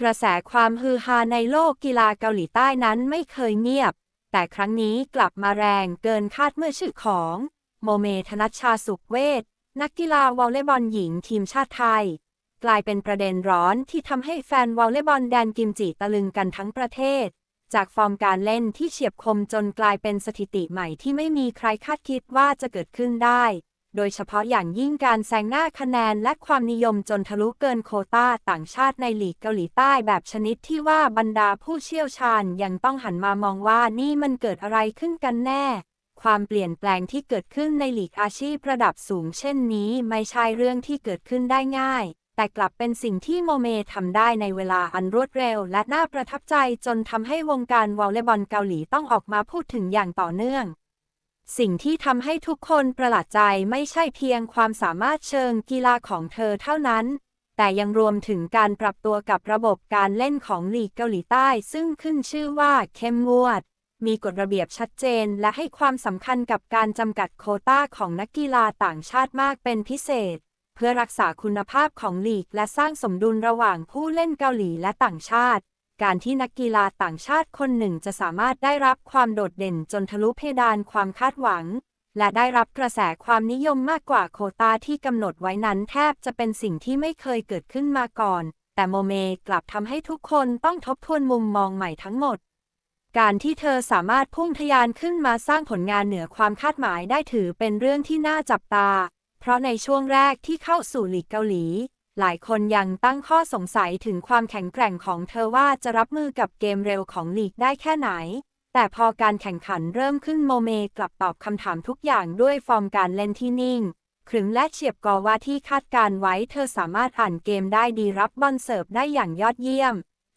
กระแสความฮือฮาในโลกกีฬาเกาหลีใต้นั้นไม่เคยเงียบ แต่ครั้งนี้กลับมาแรงเกินคาดเมื่อชื่อของ โมเมธนัชชาสุขเวทนักกีฬาวอลเลย์บอลหญิงทีมชาติไทย กลายเป็นประเด็นร้อนที่ทำให้แฟนวอลเลย์บอลแดนกิมจิตะลึงกันทั้งประเทศ จากฟอร์มการเล่นที่เฉียบคมจนกลายเป็นสถิติใหม่ที่ไม่มีใครคาดคิดว่าจะเกิดขึ้นได้ โดยเฉพาะอย่างยิ่งการแซงหน้าคะแนนและความนิยมจนทะลุเกินโคต้าต่างชาติในลีกเกาหลีใต้แบบชนิดที่ว่าบรรดาผู้เชี่ยวชาญยังต้องหันมามองว่านี่มันเกิดอะไรขึ้นกันแน่ ความเปลี่ยนแปลงที่เกิดขึ้นในลีกอาชีพระดับสูงเช่นนี้ไม่ใช่เรื่องที่เกิดขึ้นได้ง่ายแต่กลับเป็นสิ่งที่โมเมทำได้ในเวลาอันรวดเร็ว และน่าประทับใจจนทำให้วงการวอลเลย์บอลเกาหลีต้องออกมาพูดถึงอย่างต่อเนื่อง สิ่งที่ทำให้ทุกคนประหลาดใจไม่ใช่เพียงความสามารถเชิงกีฬาของเธอเท่านั้น แต่ยังรวมถึงการปรับตัวกับระบบการเล่นของลีกเกาหลีใต้ซึ่งขึ้นชื่อว่าเข้มงวด มีกฎระเบียบชัดเจนและให้ความสำคัญกับการจำกัดโคต้าของนักกีฬาต่างชาติมากเป็นพิเศษ เพื่อรักษาคุณภาพของลีกและสร้างสมดุลระหว่างผู้เล่นเกาหลีและต่างชาติ การที่นักกีฬาต่างชาติคนหนึ่งจะสามารถได้รับความโดดเด่นจนทะลุเพดานความคาดหวัง และได้รับกระแสความนิยมมากกว่าโคตาที่กำหนดไว้นั้นแทบจะเป็นสิ่งที่ไม่เคยเกิดขึ้นมาก่อน แต่โมเมกลับทำให้ทุกคนต้องทบทวนมุมมองใหม่ทั้งหมด การที่เธอสามารถพุ่งทะยานขึ้นมาสร้างผลงานเหนือความคาดหมายได้ถือเป็นเรื่องที่น่าจับตา เพราะในช่วงแรกที่เข้าสู่ลีกเกาหลี หลายคนยังตั้งข้อสงสัยถึงความแข็งแกร่งของเธอว่าจะรับมือกับเกมเร็วของลีกได้แค่ไหน แต่พอการแข่งขันเริ่มขึ้นโมเมกลับตอบคำถามทุกอย่างด้วยฟอร์มการเล่นที่นิ่งขรึมและเฉียบกอว่าที่คาดการไว้เธอสามารถอ่านเกมได้ดีรับบอลเสิร์ฟได้อย่างยอดเยี่ยม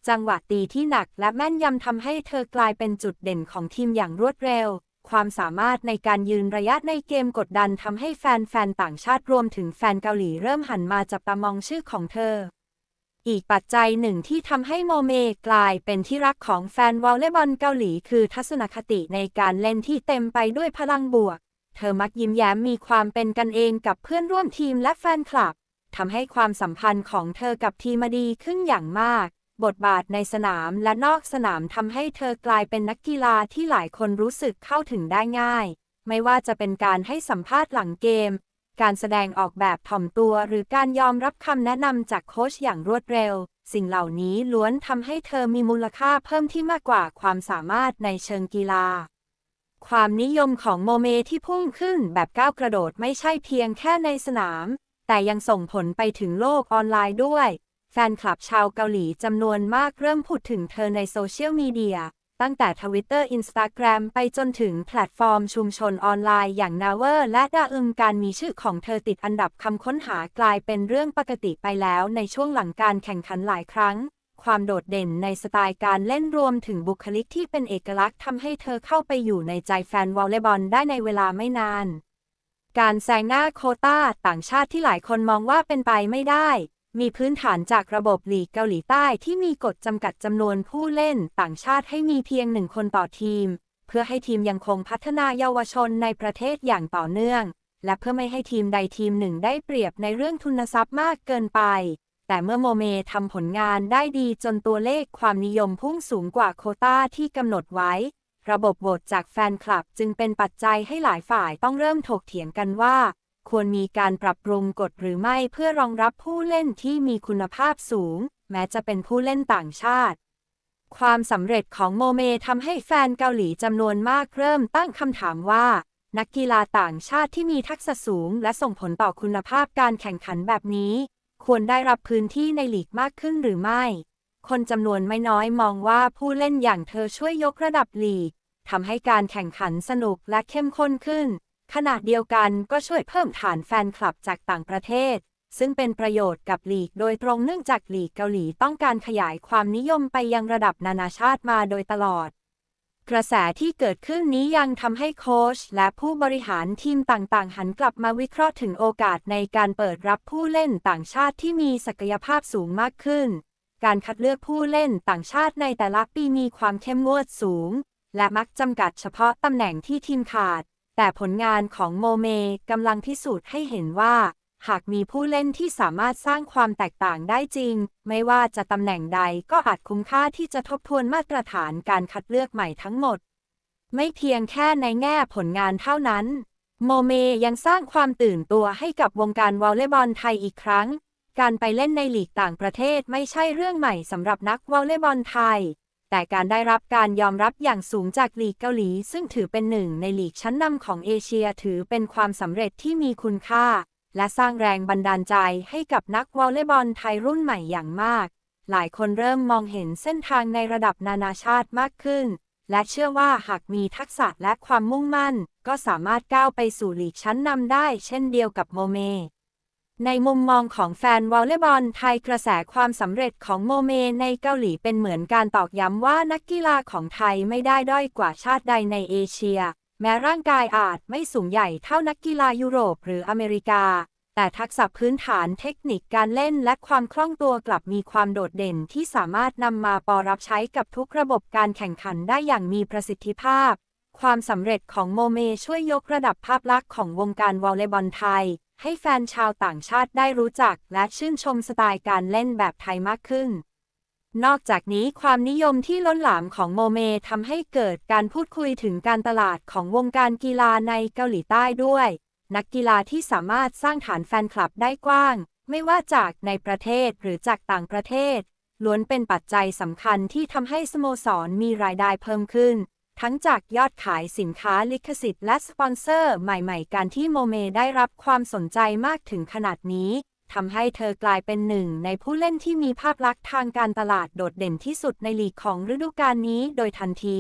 จังหวะตีที่หนักและแม่นยำทำให้เธอกลายเป็นจุดเด่นของทีมอย่างรวดเร็ว ความสามารถในการยืนระยะในเกมกดดันทำให้แฟนๆต่างชาติรวมถึงแฟนเกาหลีเริ่มหันมาจับตามองชื่อของเธอ อีกปัจจัยหนึ่งที่ทำให้โมเมกลายเป็นที่รักของแฟนวอลเลย์บอลเกาหลีคือทัศนคติในการเล่นที่เต็มไปด้วยพลังบวก เธอมักยิ้มแย้มมีความเป็นกันเองกับเพื่อนร่วมทีมและแฟนคลับทำให้ความสัมพันธ์ของเธอกับทีมดีขึ้นอย่างมาก บทบาทในสนามและนอกสนามทำให้เธอกลายเป็นนักกีฬาที่หลายคนรู้สึกเข้าถึงได้ง่าย ไม่ว่าจะเป็นการให้สัมภาษณ์หลังเกม การแสดงออกแบบถ่อมตัว หรือการยอมรับคำแนะนำจากโค้ชอย่างรวดเร็ว สิ่งเหล่านี้ล้วนทำให้เธอมีมูลค่าเพิ่มที่มากกว่าความสามารถในเชิงกีฬาความนิยมของโมเมที่พุ่งขึ้นแบบก้าวกระโดดไม่ใช่เพียงแค่ในสนาม แต่ยังส่งผลไปถึงโลกออนไลน์ด้วย แฟนคลับชาวเกาหลีจำนวนมากเริ่มพูดถึงเธอในโซเชียลมีเดีย ตั้งแต่ทวิตเตอร์อินสตาแกรมไปจนถึงแพลตฟอร์มชุมชนออนไลน์อย่างนาเวอร์และดาอึงการมีชื่อของเธอติดอันดับคำค้นหากลายเป็นเรื่องปกติไปแล้วในช่วงหลังการแข่งขันหลายครั้ง ความโดดเด่นในสไตล์การเล่นรวมถึงบุคลิกที่เป็นเอกลักษณ์ทำให้เธอเข้าไปอยู่ในใจแฟนวอลเลย์บอลได้ในเวลาไม่นาน การแซงหน้าโคต้าต่างชาติที่หลายคนมองว่าเป็นไปไม่ได้ มีพื้นฐานจากระบบลีกเกาหลีใต้ที่มีกฎจำกัดจำนวนผู้เล่นต่างชาติให้มีเพียงหนึ่งคนต่อทีม เพื่อให้ทีมยังคงพัฒนาเยาวชนในประเทศอย่างต่อเนื่อง และเพื่อไม่ให้ทีมใดทีมหนึ่งได้เปรียบในเรื่องทุนทรัพย์มากเกินไป แต่เมื่อโมเมทำผลงานได้ดีจนตัวเลขความนิยมพุ่งสูงกว่าโคต้าที่กำหนดไว้ ระบบโหวตจากแฟนคลับจึงเป็นปัจจัยให้หลายฝ่ายต้องเริ่มถกเถียงกันว่า ควรมีการปรับปรุงกฎหรือไม่เพื่อรองรับผู้เล่นที่มีคุณภาพสูง แม้จะเป็นผู้เล่นต่างชาติ ความสำเร็จของโมเมทำให้แฟนเกาหลีจำนวนมากเริ่มตั้งคำถามว่า นักกีฬาต่างชาติที่มีทักษะสูง และส่งผลต่อคุณภาพการแข่งขันแบบนี้ ควรได้รับพื้นที่ในลีกมากขึ้นหรือไม่ คนจำนวนไม่น้อยมองว่าผู้เล่นอย่างเธอช่วยยกระดับลีกทำให้การแข่งขันสนุกและเข้มข้นขึ้น ขณะเดียวกันก็ช่วยเพิ่มฐานแฟนคลับจากต่างประเทศ ซึ่งเป็นประโยชน์กับลีกโดยตรงเนื่องจากลีกเกาหลีต้องการขยายความนิยมไปยังระดับนานาชาติมาโดยตลอด กระแสที่เกิดขึ้นนี้ยังทำให้โค้ชและผู้บริหารทีมต่างๆ หันกลับมาวิเคราะห์ถึงโอกาสในการเปิดรับผู้เล่นต่างชาติที่มีศักยภาพสูงมากขึ้น การคัดเลือกผู้เล่นต่างชาติในแต่ละปีมีความเข้มงวดสูง และมักจำกัดเฉพาะตำแหน่งที่ทีมขาด แต่ผลงานของโมเมกำลังพิสูจน์ให้เห็นว่า หากมีผู้เล่นที่สามารถสร้างความแตกต่างได้จริง ไม่ว่าจะตำแหน่งใดก็อาจคุ้มค่าที่จะทบทวนมาตรฐานการคัดเลือกใหม่ทั้งหมด ไม่เพียงแค่ในแง่ผลงานเท่านั้น โมเมยังสร้างความตื่นตัวให้กับวงการวอลเลย์บอลไทยอีกครั้ง การไปเล่นในลีกต่างประเทศไม่ใช่เรื่องใหม่สำหรับนักวอลเลย์บอลไทย แต่การได้รับการยอมรับอย่างสูงจากลีกเกาหลี ซึ่งถือเป็นหนึ่งในลีกชั้นนำของเอเชียถือเป็นความสำเร็จที่มีคุณค่า และสร้างแรงบันดาลใจให้กับนักวอลเลย์บอลไทยรุ่นใหม่อย่างมาก หลายคนเริ่มมองเห็นเส้นทางในระดับนานาชาติมากขึ้น และเชื่อว่าหากมีทักษะและความมุ่งมั่น ก็สามารถก้าวไปสู่ลีกชั้นนำได้ เช่นเดียวกับโมเม ในมุมมองของแฟนวอลเลย์บอลไทยกระแสความสำเร็จของโมเมในเกาหลีเป็นเหมือนการตอกย้ำว่านักกีฬาของไทยไม่ได้ด้อยกว่าชาติใดในเอเชีย แม้ร่างกายอาจไม่สูงใหญ่เท่านักกีฬายุโรปหรืออเมริกา แต่ทักษะพื้นฐานเทคนิคการเล่นและความคล่องตัวกลับมีความโดดเด่นที่สามารถนำมาปอรับใช้กับทุกระบบการแข่งขันได้อย่างมีประสิทธิภาพ ความสำเร็จของโมเมช่วยยกระดับภาพลักษณ์ของวงการวอลเลย์บอลไทย ให้แฟนชาวต่างชาติได้รู้จักและชื่นชมสไตล์การเล่นแบบไทยมากขึ้น นอกจากนี้ความนิยมที่ล้นหลามของโมเมทำให้เกิดการพูดคุยถึงการตลาดของวงการกีฬาในเกาหลีใต้ด้วย นักกีฬาที่สามารถสร้างฐานแฟนคลับได้กว้าง ไม่ว่าจากในประเทศหรือจากต่างประเทศ ล้วนเป็นปัจจัยสำคัญที่ทำให้สโมสรมีรายได้เพิ่มขึ้น ทั้งจากยอดขายสินค้าลิขสิทธิ์และสปอนเซอร์ใหม่ ๆ การที่โมเมได้รับความสนใจมากถึงขนาดนี้ทำให้เธอกลายเป็นหนึ่งในผู้เล่นที่มีภาพลักษณ์ทางการตลาดโดดเด่นที่สุดในลีกของฤดูกาลนี้โดยทันที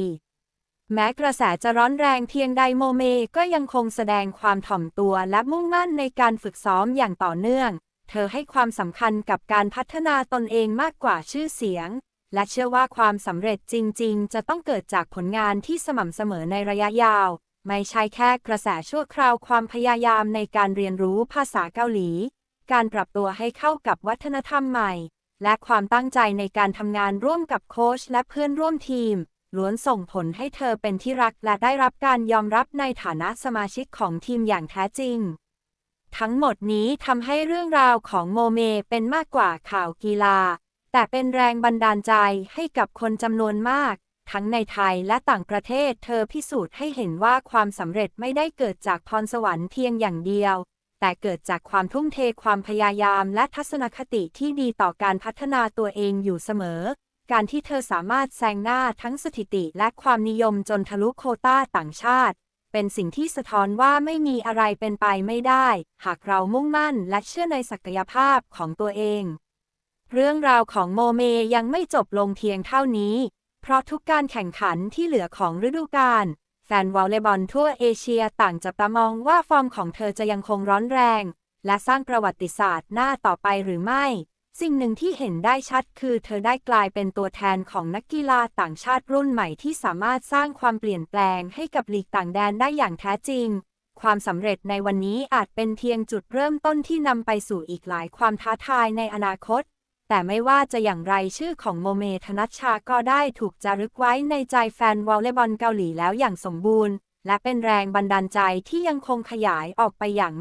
แม้กระแสจะร้อนแรงเพียงใดโมเมก็ยังคงแสดงความถ่อมตัวและมุ่งมั่นในการฝึกซ้อมอย่างต่อเนื่อง เธอให้ความสำคัญกับการพัฒนาตนเองมากกว่าชื่อเสียง และเชื่อว่าความสำเร็จจริง ๆ จะต้องเกิดจากผลงานที่สม่ำเสมอในระยะยาว ไม่ใช่แค่กระแสชั่วคราวความพยายามในการเรียนรู้ภาษาเกาหลี การปรับตัวให้เข้ากับวัฒนธรรมใหม่ และความตั้งใจในการทำงานร่วมกับโค้ชและเพื่อนร่วมทีม ล้วนส่งผลให้เธอเป็นที่รักและได้รับการยอมรับในฐานะสมาชิกของทีมอย่างแท้จริงทั้งหมดนี้ทำให้เรื่องราวของโมเมเป็นมากกว่าข่าวกีฬา แต่เป็นแรงบันดาลใจให้กับคนจำนวนมาก ทั้งในไทยและต่างประเทศเธอพิสูจน์ให้เห็นว่าความสำเร็จไม่ได้เกิดจากพรสวรรค์เพียงอย่างเดียว แต่เกิดจากความทุ่มเทความพยายามและทัศนคติที่ดีต่อการพัฒนาตัวเองอยู่เสมอ การที่เธอสามารถแซงหน้าทั้งสถิติและความนิยมจนทะลุโคต้าต่างชาติ เป็นสิ่งที่สะท้อนว่าไม่มีอะไรเป็นไปไม่ได้ หากเรามุ่งมั่นและเชื่อในศักยภาพของตัวเอง เรื่องราวของโมเมยังไม่จบลงเพียงเท่านี้ เพราะทุกการแข่งขันที่เหลือของฤดูกาลแฟนวอลเลย์บอลทั่วเอเชียต่างจับตามองว่าฟอร์มของเธอจะยังคงร้อนแรง และสร้างประวัติศาสตร์หน้าต่อไปหรือไม่ สิ่งหนึ่งที่เห็นได้ชัดคือเธอได้กลายเป็นตัวแทนของนักกีฬาต่างชาติรุ่นใหม่ที่สามารถสร้างความเปลี่ยนแปลงให้กับลีกต่างแดนได้อย่างแท้จริง ความสำเร็จในวันนี้อาจเป็นเพียงจุดเริ่มต้นที่นำไปสู่อีกหลายความท้าทายในอนาคต แต่ไม่ว่าจะอย่างไรชื่อของโมเมธนัชชาก็ได้ถูกจารึกไว้ในใจแฟนวอลเลย์บอลเกาหลีแล้วอย่างสมบูรณ์ และเป็นแรงบันดาลใจที่ยังคงขยายออกไปอย่าง